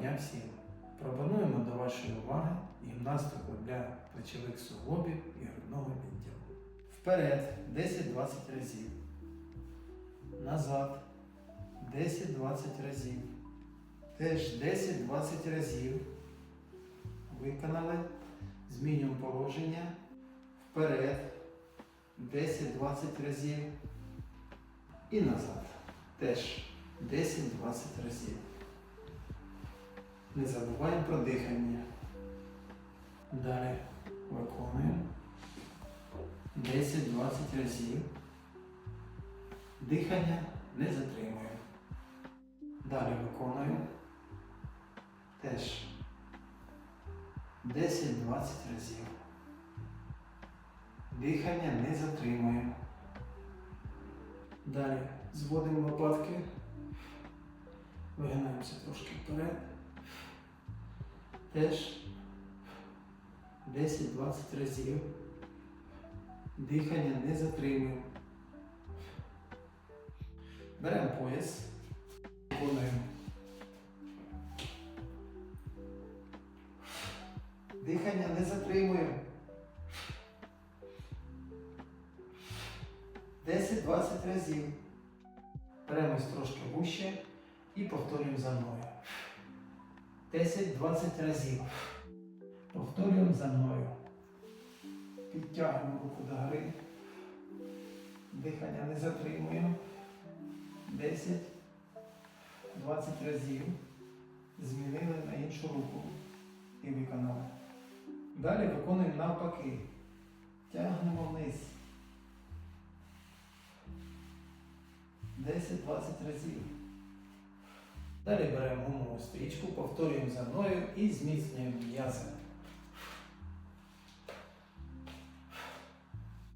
дня всім! Пропонуємо до вашої уваги гімнастику для плечових суглобів і грудного відділу. Вперед 10-20 разів. Назад 10-20 разів. Теж 10-20 разів. Виконали. Змінюємо положення. Вперед 10-20 разів. І назад. Теж 10-20 разів. Не забуваємо про дихання. Далі виконуємо 10-20 разів. Дихання не затримуємо. Далі виконуємо теж 10-20 разів. Дихання не затримуємо. Далі зводимо лопатки. Вигинаємося трошки вперед. Теж 10-20 разів. Дихання не затримуємо. Беремо пояс. Виконуємо. Дихання не затримуємо. 10-20 разів. Беремось трошки вище і повторюємо за мною. 10-20 разів. Повторюємо за мною. Підтягуємо руку до гори. Дихання не затримуємо. 10-20 разів. Змінили на іншу руку і виконали. Далі виконуємо навпаки. Тягнемо вниз. 10-20 разів. Далі беремо гумову стрічку, повторюємо за мною і зміцнюємо м'язи.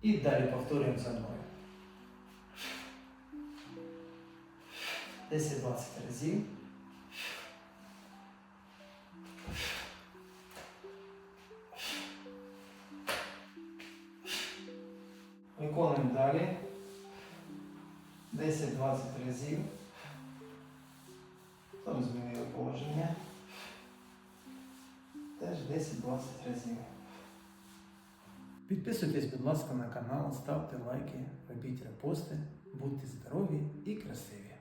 І далі повторюємо за мною. 10-20 разів. Виконуємо далі. 10-20 разів. Потім змінили положення. Теж 10-20 разів. Підписуйтесь, будь ласка, на канал, ставте лайки, робіть репости, будьте здорові і красиві.